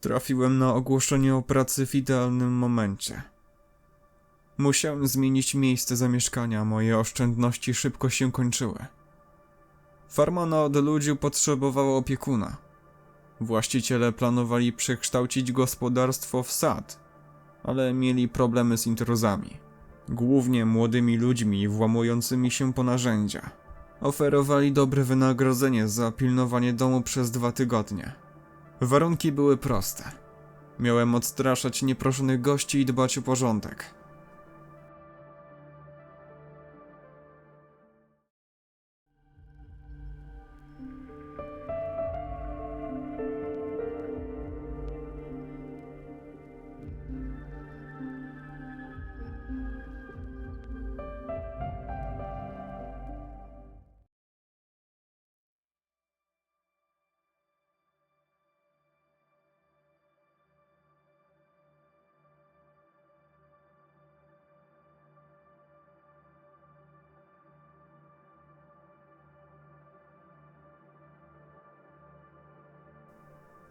Trafiłem na ogłoszenie o pracy w idealnym momencie. Musiałem zmienić miejsce zamieszkania, moje oszczędności szybko się kończyły. Farma na odludziu potrzebowała opiekuna. Właściciele planowali przekształcić gospodarstwo w sad, ale mieli problemy z intruzami. Głównie młodymi ludźmi włamującymi się po narzędzia. Oferowali dobre wynagrodzenie za pilnowanie domu przez dwa tygodnie. Warunki były proste. Miałem odstraszać nieproszonych gości i dbać o porządek.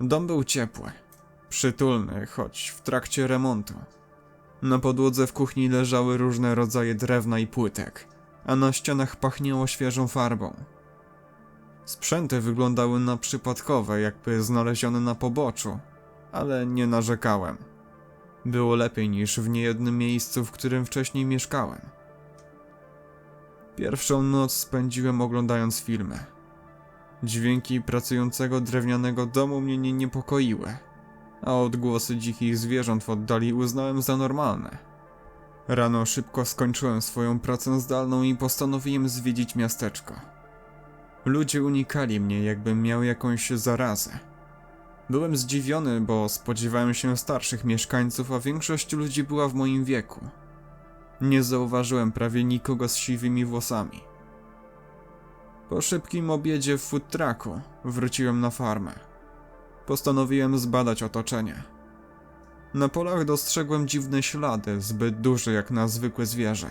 Dom był ciepły, przytulny, choć w trakcie remontu. Na podłodze w kuchni leżały różne rodzaje drewna i płytek, a na ścianach pachniało świeżą farbą. Sprzęty wyglądały na przypadkowe, jakby znalezione na poboczu, ale nie narzekałem. Było lepiej niż w niejednym miejscu, w którym wcześniej mieszkałem. Pierwszą noc spędziłem oglądając filmy. Dźwięki pracującego drewnianego domu mnie nie niepokoiły, a odgłosy dzikich zwierząt w oddali uznałem za normalne. Rano szybko skończyłem swoją pracę zdalną i postanowiłem zwiedzić miasteczko. Ludzie unikali mnie, jakbym miał jakąś zarazę. Byłem zdziwiony, bo spodziewałem się starszych mieszkańców, a większość ludzi była w moim wieku. Nie zauważyłem prawie nikogo z siwymi włosami. Po szybkim obiedzie w food trucku wróciłem na farmę. Postanowiłem zbadać otoczenie. Na polach dostrzegłem dziwne ślady, zbyt duże jak na zwykłe zwierzę.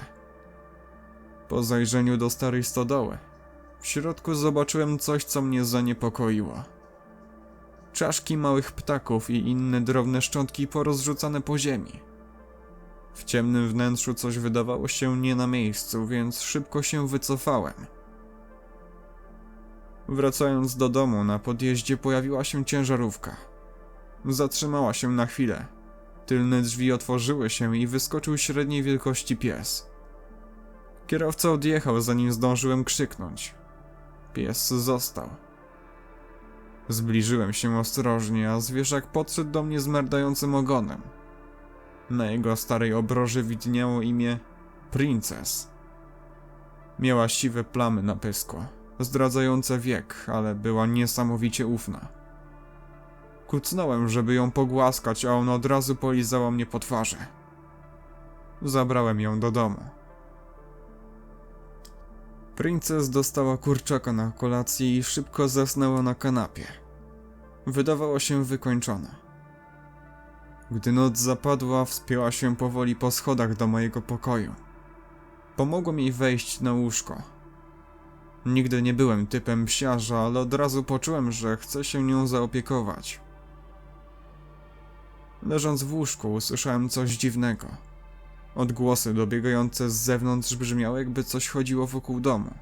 Po zajrzeniu do starej stodoły, w środku zobaczyłem coś, co mnie zaniepokoiło. Czaszki małych ptaków i inne drobne szczątki porozrzucane po ziemi. W ciemnym wnętrzu coś wydawało się nie na miejscu, więc szybko się wycofałem. Wracając do domu, na podjeździe pojawiła się ciężarówka. Zatrzymała się na chwilę. Tylne drzwi otworzyły się i wyskoczył średniej wielkości pies. Kierowca odjechał, zanim zdążyłem krzyknąć. Pies został. Zbliżyłem się ostrożnie, a zwierzak podszedł do mnie z merdającym ogonem. Na jego starej obroży widniało imię Princess. Miała siwe plamy na pysku zdradzające wiek, ale była niesamowicie ufna. Kucnąłem, żeby ją pogłaskać, a ona od razu polizała mnie po twarzy. Zabrałem ją do domu. Princes dostała kurczaka na kolację i szybko zasnęła na kanapie. Wydawała się wykończona. Gdy noc zapadła, wspięła się powoli po schodach do mojego pokoju. Pomogłem jej wejść na łóżko. Nigdy nie byłem typem psiarza, ale od razu poczułem, że chcę się nią zaopiekować. Leżąc w łóżku, usłyszałem coś dziwnego. Odgłosy dobiegające z zewnątrz brzmiały, jakby coś chodziło wokół domu.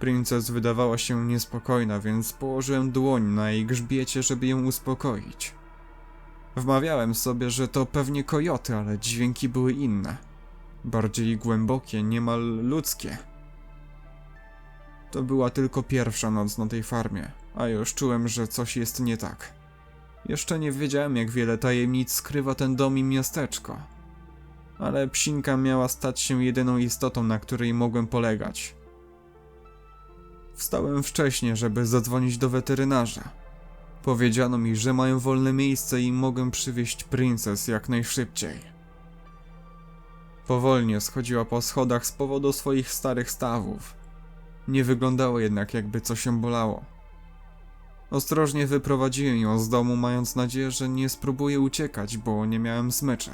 Princes wydawała się niespokojna, więc położyłem dłoń na jej grzbiecie, żeby ją uspokoić. Wmawiałem sobie, że to pewnie kojoty, ale dźwięki były inne. Bardziej głębokie, niemal ludzkie. To była tylko pierwsza noc na tej farmie, a już czułem, że coś jest nie tak. Jeszcze nie wiedziałem, jak wiele tajemnic skrywa ten dom i miasteczko. Ale psinka miała stać się jedyną istotą, na której mogłem polegać. Wstałem wcześnie, żeby zadzwonić do weterynarza. Powiedziano mi, że mają wolne miejsce i mogę przywieźć princes jak najszybciej. Powolnie schodziła po schodach z powodu swoich starych stawów. Nie wyglądało jednak, jakby coś się bolało. Ostrożnie wyprowadziłem ją z domu, mając nadzieję, że nie spróbuje uciekać, bo nie miałem smyczy.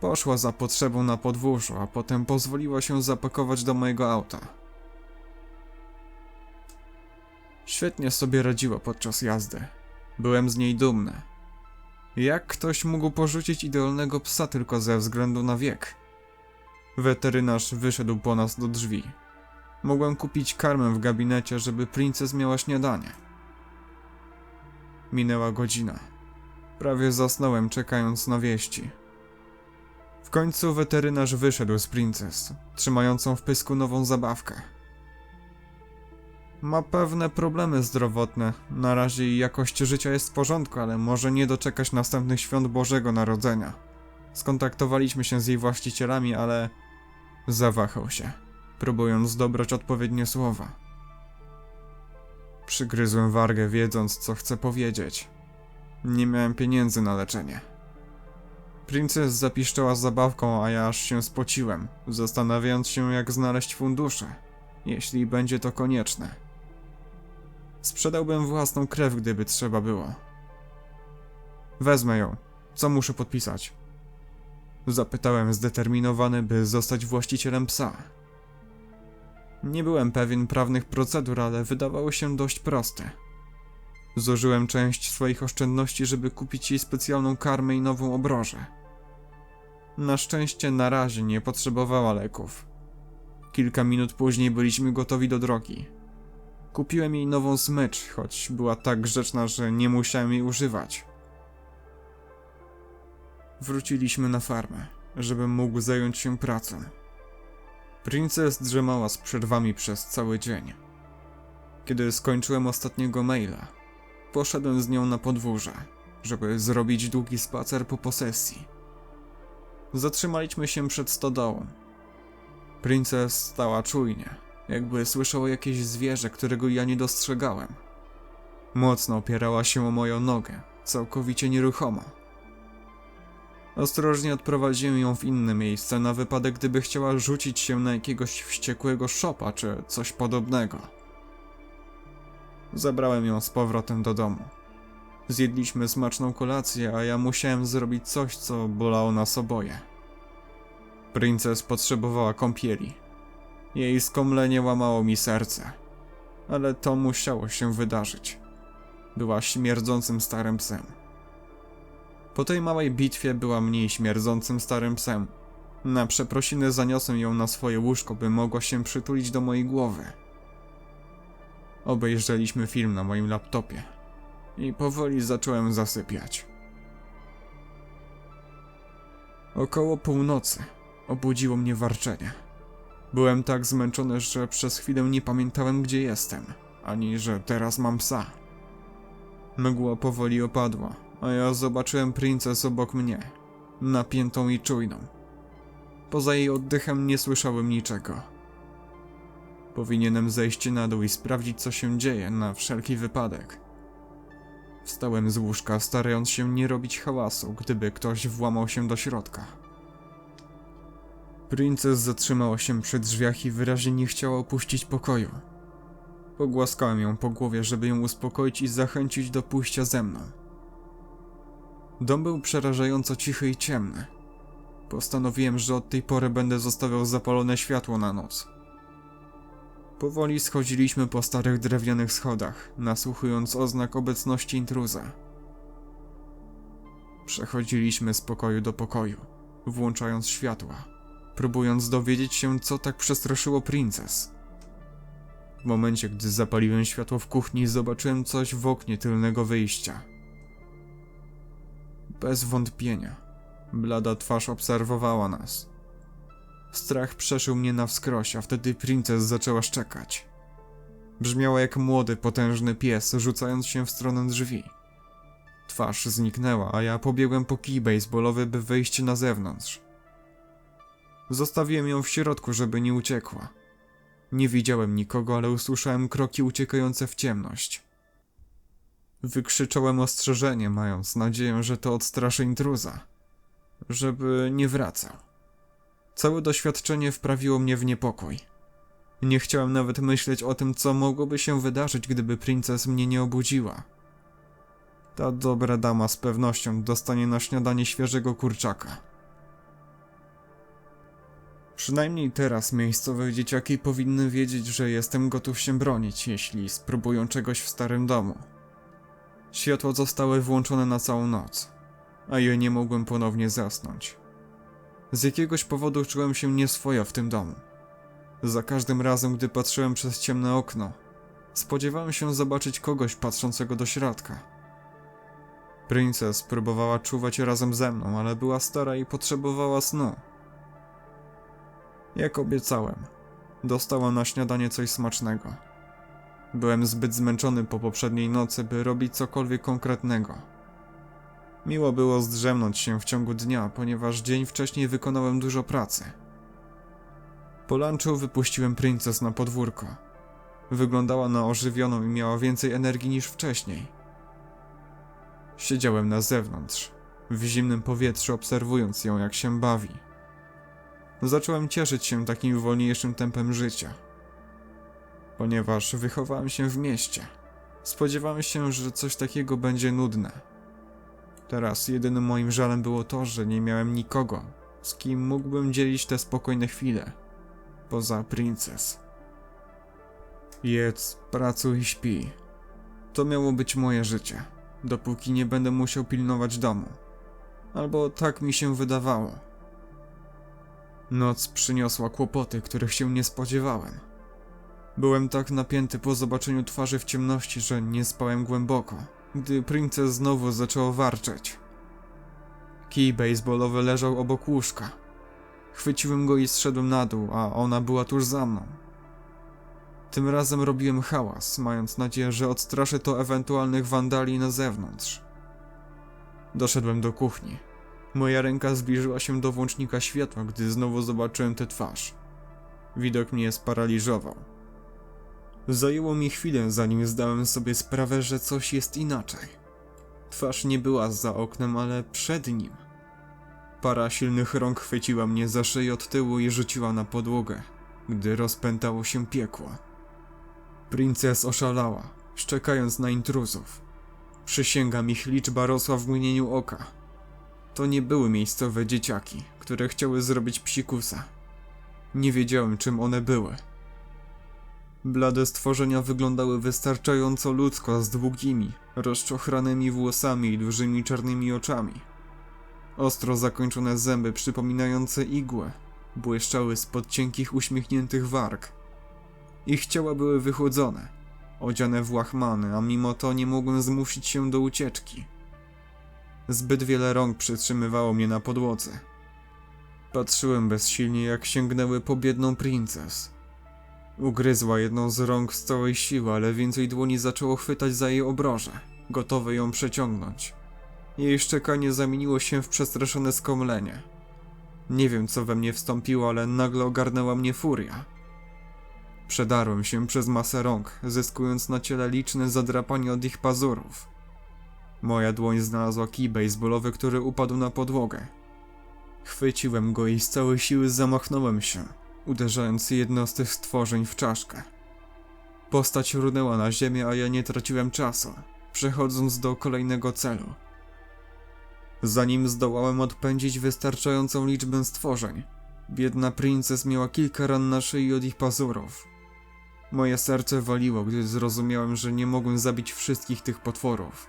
Poszła za potrzebą na podwórzu, a potem pozwoliła się zapakować do mojego auta. Świetnie sobie radziła podczas jazdy. Byłem z niej dumny. Jak ktoś mógł porzucić idealnego psa tylko ze względu na wiek? Weterynarz wyszedł po nas do drzwi. Mogłem kupić karmę w gabinecie, żeby princes miała śniadanie. Minęła godzina. Prawie zasnąłem czekając na wieści. W końcu weterynarz wyszedł z princes, trzymającą w pysku nową zabawkę. Ma pewne problemy zdrowotne. Na razie jej jakość życia jest w porządku, ale może nie doczekać następnych świąt Bożego Narodzenia. Skontaktowaliśmy się z jej właścicielami, ale zawahał się, próbując dobrać odpowiednie słowa. Przygryzłem wargę, wiedząc, co chcę powiedzieć. Nie miałem pieniędzy na leczenie. Princes zapiszczała zabawką, a ja aż się spociłem, zastanawiając się, jak znaleźć fundusze, jeśli będzie to konieczne. Sprzedałbym własną krew, gdyby trzeba było. Wezmę ją. Co muszę podpisać? Zapytałem zdeterminowany, by zostać właścicielem psa. Nie byłem pewien prawnych procedur, ale wydawało się dość proste. Zużyłem część swoich oszczędności, żeby kupić jej specjalną karmę i nową obrożę. Na szczęście na razie nie potrzebowała leków. Kilka minut później byliśmy gotowi do drogi. Kupiłem jej nową smycz, choć była tak grzeczna, że nie musiałem jej używać. Wróciliśmy na farmę, żebym mógł zająć się pracą. Princess drzemała z przerwami przez cały dzień. Kiedy skończyłem ostatniego maila, poszedłem z nią na podwórze, żeby zrobić długi spacer po posesji. Zatrzymaliśmy się przed stodołą. Princess stała czujnie, jakby słyszała jakieś zwierzę, którego ja nie dostrzegałem. Mocno opierała się o moją nogę, całkowicie nieruchoma. Ostrożnie odprowadziłem ją w inne miejsce na wypadek, gdyby chciała rzucić się na jakiegoś wściekłego szopa czy coś podobnego. Zabrałem ją z powrotem do domu. Zjedliśmy smaczną kolację, a ja musiałem zrobić coś, co bolało nas oboje. Princes potrzebowała kąpieli. Jej skomlenie łamało mi serce. Ale to musiało się wydarzyć. Była śmierdzącym starym psem. Po tej małej bitwie była mniej śmierdzącym starym psem. Na przeprosiny zaniosłem ją na swoje łóżko, by mogła się przytulić do mojej głowy. Obejrzeliśmy film na moim laptopie i powoli zacząłem zasypiać. Około północy obudziło mnie warczenie. Byłem tak zmęczony, że przez chwilę nie pamiętałem, gdzie jestem, ani że teraz mam psa. Mgła powoli opadła, a ja zobaczyłem princes obok mnie, napiętą i czujną. Poza jej oddechem nie słyszałem niczego. Powinienem zejść na dół i sprawdzić, co się dzieje, na wszelki wypadek. Wstałem z łóżka, starając się nie robić hałasu, gdyby ktoś włamał się do środka. Princes zatrzymała się przy drzwiach i wyraźnie nie chciała opuścić pokoju. Pogłaskałem ją po głowie, żeby ją uspokoić i zachęcić do pójścia ze mną. Dom był przerażająco cichy i ciemny. Postanowiłem, że od tej pory będę zostawiał zapalone światło na noc. Powoli schodziliśmy po starych drewnianych schodach, nasłuchując oznak obecności intruza. Przechodziliśmy z pokoju do pokoju, włączając światła, próbując dowiedzieć się, co tak przestraszyło princes. W momencie, gdy zapaliłem światło w kuchni, zobaczyłem coś w oknie tylnego wyjścia. Bez wątpienia, blada twarz obserwowała nas. Strach przeszył mnie na wskroś, a wtedy princes zaczęła szczekać. Brzmiała jak młody, potężny pies, rzucając się w stronę drzwi. Twarz zniknęła, a ja pobiegłem po kij baseballowy, by wyjść na zewnątrz. Zostawiłem ją w środku, żeby nie uciekła. Nie widziałem nikogo, ale usłyszałem kroki uciekające w ciemność. Wykrzyczałem ostrzeżenie, mając nadzieję, że to odstraszy intruza, żeby nie wracał. Całe doświadczenie wprawiło mnie w niepokój. Nie chciałem nawet myśleć o tym, co mogłoby się wydarzyć, gdyby princes mnie nie obudziła. Ta dobra dama z pewnością dostanie na śniadanie świeżego kurczaka. Przynajmniej teraz miejscowe dzieciaki powinny wiedzieć, że jestem gotów się bronić, jeśli spróbują czegoś w starym domu. Światła zostały włączone na całą noc, a ja nie mogłem ponownie zasnąć. Z jakiegoś powodu czułem się nieswojo w tym domu. Za każdym razem, gdy patrzyłem przez ciemne okno, spodziewałem się zobaczyć kogoś patrzącego do środka. Princess próbowała czuwać razem ze mną, ale była stara i potrzebowała snu. Jak obiecałem, dostała na śniadanie coś smacznego. Byłem zbyt zmęczony po poprzedniej nocy, by robić cokolwiek konkretnego. Miło było zdrzemnąć się w ciągu dnia, ponieważ dzień wcześniej wykonałem dużo pracy. Po lunchu wypuściłem Princess na podwórko. Wyglądała na ożywioną i miała więcej energii niż wcześniej. Siedziałem na zewnątrz, w zimnym powietrzu, obserwując ją, jak się bawi. Zacząłem cieszyć się takim wolniejszym tempem życia. Ponieważ wychowałem się w mieście, spodziewałem się, że coś takiego będzie nudne. Teraz jedynym moim żalem było to, że nie miałem nikogo, z kim mógłbym dzielić te spokojne chwile. Poza Princess. Jedz, pracuj i śpi. To miało być moje życie, dopóki nie będę musiał pilnować domu. Albo tak mi się wydawało. Noc przyniosła kłopoty, których się nie spodziewałem. Byłem tak napięty po zobaczeniu twarzy w ciemności, że nie spałem głęboko, gdy Princess znowu zaczęła warczeć. Kij baseballowy leżał obok łóżka. Chwyciłem go i zszedłem na dół, a ona była tuż za mną. Tym razem robiłem hałas, mając nadzieję, że odstraszę to ewentualnych wandali na zewnątrz. Doszedłem do kuchni. Moja ręka zbliżyła się do włącznika światła, gdy znowu zobaczyłem tę twarz. Widok mnie sparaliżował. Zajęło mi chwilę, zanim zdałem sobie sprawę, że coś jest inaczej. Twarz nie była za oknem, ale przed nim. Para silnych rąk chwyciła mnie za szyję od tyłu i rzuciła na podłogę, gdy rozpętało się piekło. Princes oszalała, szczekając na intruzów. Przysięgam, ich liczba rosła w mgnieniu oka. To nie były miejscowe dzieciaki, które chciały zrobić psikusa. Nie wiedziałem, czym one były. Blade stworzenia wyglądały wystarczająco ludzko z długimi, rozczochranymi włosami i dużymi czarnymi oczami. Ostro zakończone zęby przypominające igłę błyszczały spod cienkich uśmiechniętych warg. Ich ciała były wychłodzone, odziane w łachmany, a mimo to nie mogłem zmusić się do ucieczki. Zbyt wiele rąk przytrzymywało mnie na podłodze. Patrzyłem bezsilnie, jak sięgnęły po biedną princes. Ugryzła jedną z rąk z całej siły, ale więcej dłoni zaczęło chwytać za jej obroże, gotowe ją przeciągnąć. Jej szczekanie zamieniło się w przestraszone skomlenie. Nie wiem, co we mnie wstąpiło, ale nagle ogarnęła mnie furia. Przedarłem się przez masę rąk, zyskując na ciele liczne zadrapanie od ich pazurów. Moja dłoń znalazła kij baseballowy, który upadł na podłogę. Chwyciłem go i z całej siły zamachnąłem się, uderzając jedno z tych stworzeń w czaszkę. Postać runęła na ziemię, a ja nie traciłem czasu, przechodząc do kolejnego celu. Zanim zdołałem odpędzić wystarczającą liczbę stworzeń, biedna princes miała kilka ran na szyi od ich pazurów. Moje serce waliło, gdy zrozumiałem, że nie mogłem zabić wszystkich tych potworów.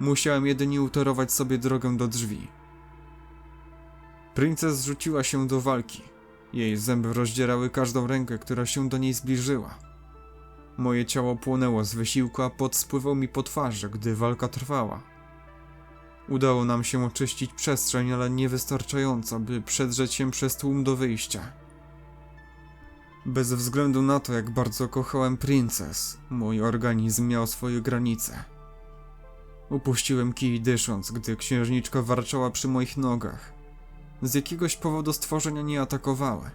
Musiałem jedynie utorować sobie drogę do drzwi. Princes rzuciła się do walki. Jej zęby rozdzierały każdą rękę, która się do niej zbliżyła. Moje ciało płonęło z wysiłku, a pot spływał mi po twarzy, gdy walka trwała. Udało nam się oczyścić przestrzeń, ale niewystarczająco, by przedrzeć się przez tłum do wyjścia. Bez względu na to, jak bardzo kochałem Princess, mój organizm miał swoje granice. Upuściłem kij dysząc, gdy księżniczka warczała przy moich nogach. Z jakiegoś powodu stworzenia nie atakowały.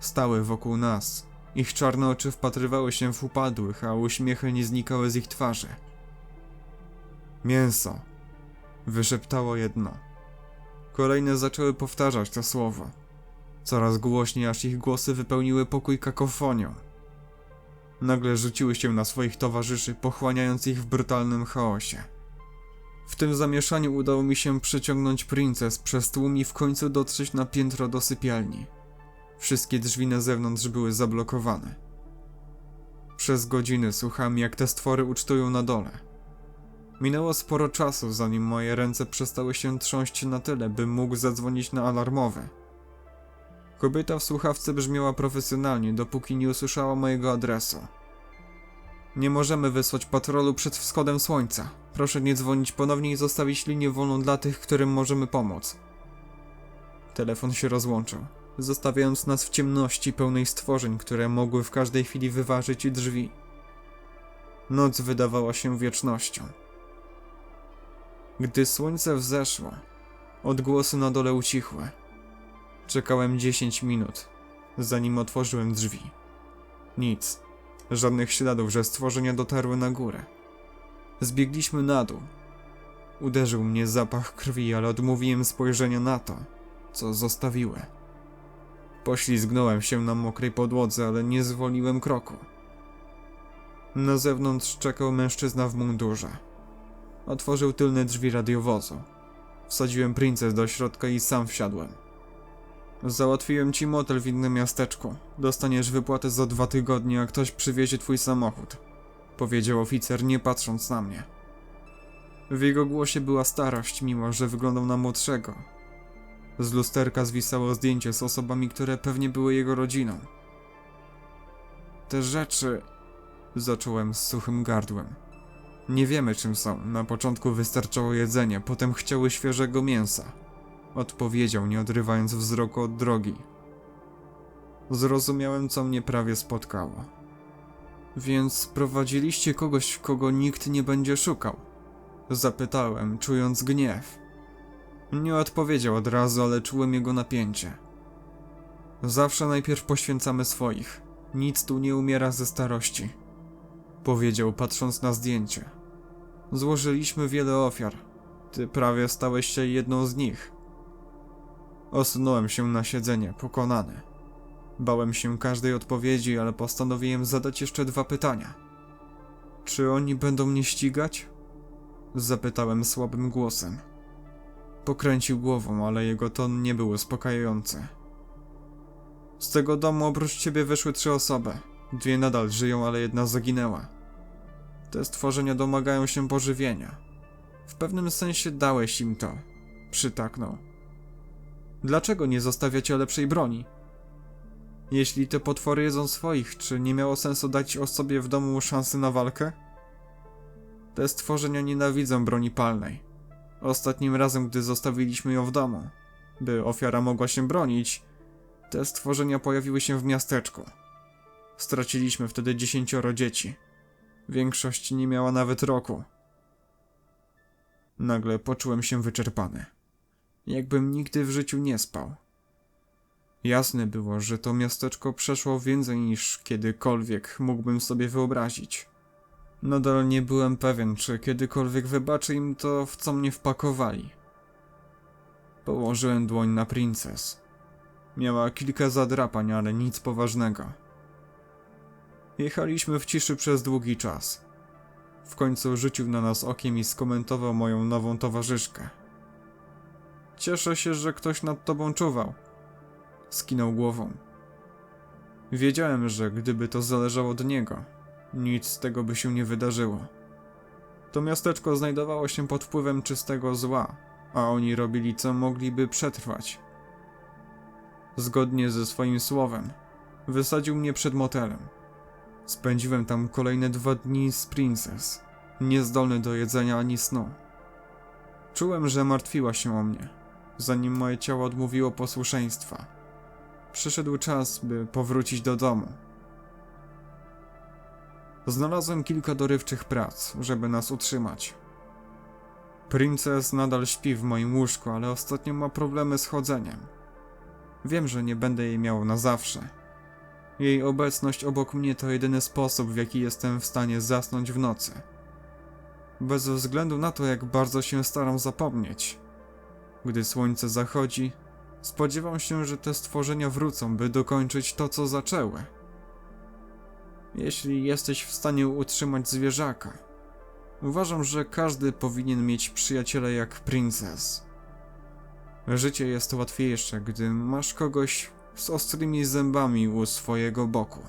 Stały wokół nas. Ich czarne oczy wpatrywały się w upadłych, a uśmiechy nie znikały z ich twarzy. Mięso. Wyszeptało jedno. Kolejne zaczęły powtarzać to słowo. Coraz głośniej, aż ich głosy wypełniły pokój kakofonią. Nagle rzuciły się na swoich towarzyszy, pochłaniając ich w brutalnym chaosie. W tym zamieszaniu udało mi się przyciągnąć princes przez tłum i w końcu dotrzeć na piętro do sypialni. Wszystkie drzwi na zewnątrz były zablokowane. Przez godziny słuchałem, jak te stwory ucztują na dole. Minęło sporo czasu, zanim moje ręce przestały się trząść na tyle, bym mógł zadzwonić na alarmowy. Kobieta w słuchawce brzmiała profesjonalnie, dopóki nie usłyszała mojego adresu. Nie możemy wysłać patrolu przed wschodem słońca. Proszę nie dzwonić ponownie i zostawić linię wolną dla tych, którym możemy pomóc. Telefon się rozłączył, zostawiając nas w ciemności pełnej stworzeń, które mogły w każdej chwili wyważyć drzwi. Noc wydawała się wiecznością. Gdy słońce wzeszło, odgłosy na dole ucichły. Czekałem 10 minut, zanim otworzyłem drzwi. Nic. Żadnych śladów, że stworzenia dotarły na górę. Zbiegliśmy na dół. Uderzył mnie zapach krwi, ale odmówiłem spojrzenia na to, co zostawiły. Poślizgnąłem się na mokrej podłodze, ale nie zwolniłem kroku. Na zewnątrz czekał mężczyzna w mundurze. Otworzył tylne drzwi radiowozu. Wsadziłem princes do środka i sam wsiadłem. Załatwiłem ci motel w innym miasteczku. Dostaniesz wypłatę za dwa tygodnie, a ktoś przywiezie twój samochód. Powiedział oficer, nie patrząc na mnie. W jego głosie była starość, mimo że wyglądał na młodszego. Z lusterka zwisało zdjęcie z osobami, które pewnie były jego rodziną. Te rzeczy... Zacząłem z suchym gardłem. Nie wiemy czym są. Na początku wystarczało jedzenie, potem chciały świeżego mięsa. Odpowiedział, nie odrywając wzroku od drogi. Zrozumiałem, co mnie prawie spotkało. Więc sprowadziliście kogoś, kogo nikt nie będzie szukał? Zapytałem, czując gniew. Nie odpowiedział od razu, ale czułem jego napięcie. Zawsze najpierw poświęcamy swoich. Nic tu nie umiera ze starości. Powiedział, patrząc na zdjęcie. Złożyliśmy wiele ofiar. Ty prawie stałeś się jedną z nich. Osunąłem się na siedzenie, pokonany. Bałem się każdej odpowiedzi, ale postanowiłem zadać jeszcze dwa pytania. Czy oni będą mnie ścigać? Zapytałem słabym głosem. Pokręcił głową, ale jego ton nie był uspokajający. Z tego domu oprócz ciebie wyszły trzy osoby. Dwie nadal żyją, ale jedna zaginęła. Te stworzenia domagają się pożywienia. W pewnym sensie dałeś im to. Przytaknął. Dlaczego nie zostawiacie lepszej broni? Jeśli te potwory jedzą swoich, czy nie miało sensu dać osobie w domu szansy na walkę? Te stworzenia nienawidzą broni palnej. Ostatnim razem, gdy zostawiliśmy ją w domu, by ofiara mogła się bronić, te stworzenia pojawiły się w miasteczku. Straciliśmy wtedy dziesięcioro dzieci. Większość nie miała nawet roku. Nagle poczułem się wyczerpany. Jakbym nigdy w życiu nie spał. Jasne było, że to miasteczko przeszło więcej niż kiedykolwiek mógłbym sobie wyobrazić. Nadal nie byłem pewien, czy kiedykolwiek wybaczę im to, w co mnie wpakowali. Położyłem dłoń na princes. Miała kilka zadrapań, ale nic poważnego. Jechaliśmy w ciszy przez długi czas. W końcu rzucił na nas okiem i skomentował moją nową towarzyszkę. Cieszę się, że ktoś nad tobą czuwał. Skinął głową. Wiedziałem, że gdyby to zależało od niego, nic z tego by się nie wydarzyło. To miasteczko znajdowało się pod wpływem czystego zła, a oni robili co mogliby przetrwać. Zgodnie ze swoim słowem, wysadził mnie przed motelem. Spędziłem tam kolejne dwa dni z Princess, niezdolny do jedzenia ani snu. Czułem, że martwiła się o mnie, zanim moje ciało odmówiło posłuszeństwa. Przyszedł czas, by powrócić do domu. Znalazłem kilka dorywczych prac, żeby nas utrzymać. Princess nadal śpi w moim łóżku, ale ostatnio ma problemy z chodzeniem. Wiem, że nie będę jej miał na zawsze. Jej obecność obok mnie to jedyny sposób, w jaki jestem w stanie zasnąć w nocy. Bez względu na to, jak bardzo się staram zapomnieć. Gdy słońce zachodzi, spodziewam się, że te stworzenia wrócą, by dokończyć to, co zaczęły. Jeśli jesteś w stanie utrzymać zwierzaka, uważam, że każdy powinien mieć przyjaciela jak Princess. Życie jest łatwiejsze, gdy masz kogoś z ostrymi zębami u swojego boku.